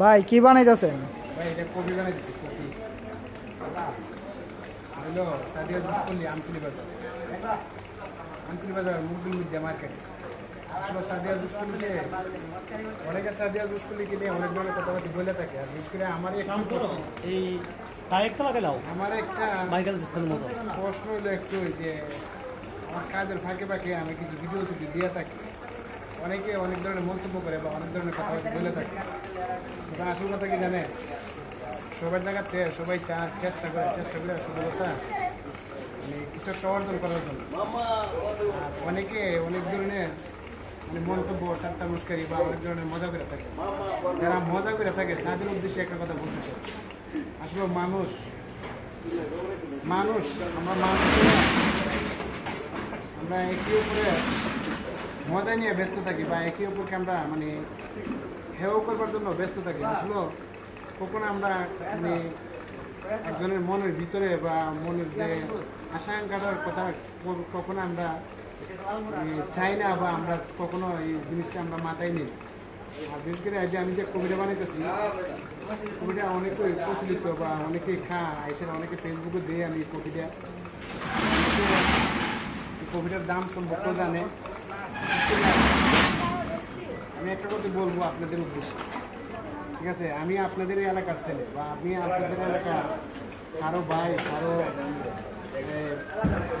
ভাই কি বানাইতেছেন? ভাই এটা কপি বানাই কপি হ্যালো সাদিয়া জুস করলি আমতলি বাজার। আমতলি বাজার মুরগুল মিডিয়া মার্কেট আসলে সাদিয়া জুস করলিতে অনেকে সাদিয়া জুস করলি কিনে অনেক ধরনের কথাবার্তা বলে থাকে আর বিশেষ আমার একটু প্রশ্ন। হলো একটু ওই যে আমার কাজের ফাঁকে ফাঁকে আমি কিছু ভিডিও দিয়ে থাকি। অনেকে অনেক ধরনের মন্তব্য করে বা অনেক ধরনের কথাবার্তা বলে থাকে। তখন আসল কথা কি জানে? সবার জায়গাতে সবাই চা, চেষ্টা করে চেষ্টা করে সফলতা। মানে কিছু একটা অর্জন করার জন্য। অনেকে অনেক ধরনের মানে মন্তব্য ঠাট্টা মুস্কারি বা অনেক ধরনের মজা করে থাকে। যারা মজা করে থাকে, তাদের উদ্দেশ্যে একটা কথা বলতে চাই। আসলে মানুষ মানুষ, আমরা মানুষ আমরা একে উপরে মজা নিয়ে ব্যস্ত থাকি বা একে অপরকে আমরা মানে হেয় করবার জন্য ব্যস্ত থাকি। আসলে কখনো আমরা মানে একজনের মনের ভিতরে বা মনের যে আশা আকাঙ্ক্ষাটার কথা কখনো আমরা মানে, চাই না বা আমরা কখনো এই জিনিসটা আমরা মাথায় নিই। আর বিশেষ করে যে আমি যে কবিতা বানাইতেছি কবিটা অনেকেই প্রচলিত বা অনেকেই খা এছাড়া অনেকে ফেসবুকে দিয়ে আমি কবিতা। কবিটার দাম সম্পর্কে জানে। আমি একটা কথা বলব আপনাদের উদ্দেশ্যে। ঠিক আছে? আমি আপনাদের এলাকার ছেলে বা আপনি আপনাদের এলাকা কারও ভাই, কারও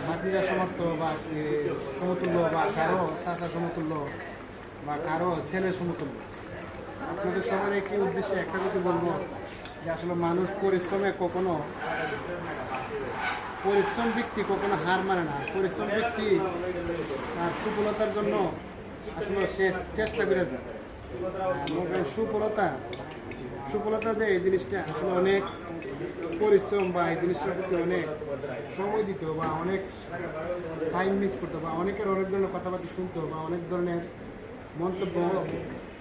ভাতিজা সমর্থ বা সমতুল্য বা কারও চাচা সমতুল্য বা কারও ছেলে সমতুল্য। আপনাদের সবার একই উদ্দেশ্যে একটা কথা বলব। যে আসলে মানুষ পরিশ্রমে কখনো পরিশ্রম ব্যক্তি কখনো হার মানে না। পরিশ্রম ব্যক্তি তার সফলতার জন্য আসলে সে চেষ্টা করে যায়। সুফলতা সুফলতা যে এই জিনিসটা আসলে অনেক পরিশ্রম বা এই জিনিসটার প্রতি অনেক সময় দিত বা অনেক টাইম মিস করতো বা অনেকের অনেক ধরনের কথাবার্তা শুনতে বা অনেক ধরনের মন্তব্য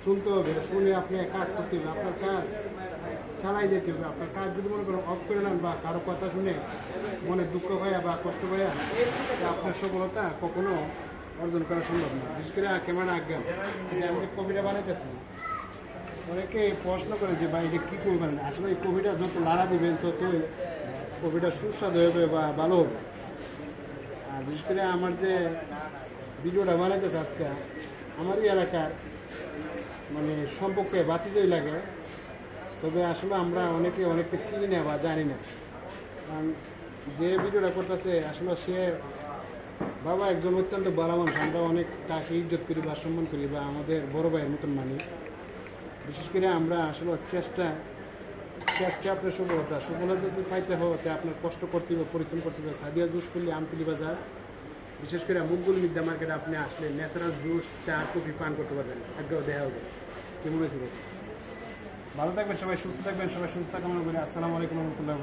শুনতে হবে, শুনে আপনি কাজ করতে হবে, আপনার কাজ চালাই যেতে হবে, আপনার কাজ যদি মনে করেন অফ করে নেন বা কারও কথা শুনে মনে দুঃখ ভাইয়া বা কষ্ট ভাইয়া আপনার সফলতা কখনো অর্জন করা সম্ভব না। বিশেষ করে ক্যামেরা আজ্ঞা যে আমি যে কবিতা বানাইতেছি, অনেকে প্রশ্ন করে যে, ভাই, এটা কী করবেন? আসলে এই কবিটা যত লাড়া দিবেন তত কবিটা সুস্বাদু হবে বা ভালো হবে। আর বিশেষ করে আমার যে ভিডিওটা বানাইতেছে আজকে, আমারই এলাকার মানে সম্পর্কে বাতিজই লাগে। তবে আসলে আমরা অনেকে অনেককে চিনি না বা জানি না। কারণ যে ভিডিওটা করতেছে, আসলে সে বাবা একজন অত্যন্ত বড় মানুষ। আমরা অনেক তাকে ইজ্জত করি বা সম্মান করি বা আমাদের বড় ভাইয়ের মতন মানি। বিশেষ করে আমরা আসলে চেষ্টা চেষ্টা আপনার সফলতা। সফলতা যদি পাইতে হয় আপনার কষ্ট করতে হবে, পরিশ্রম করতে হবে। সাদিয়া জুস করলে আমতলি বাজার। বিশেষ করে মুগুল মিদ্যা মার্কেটে আপনি আসলে ন্যাচারাল জুস চা, কফি পান করতে পারবেন। একদম দেখা হবে। কি মনে হয়েছে? ভালো থাকবেন সবাই, সুস্থ থাকবেন, সবাই সুস্থ করি আসসালামু আলাইকুম রহমতুল্লাহ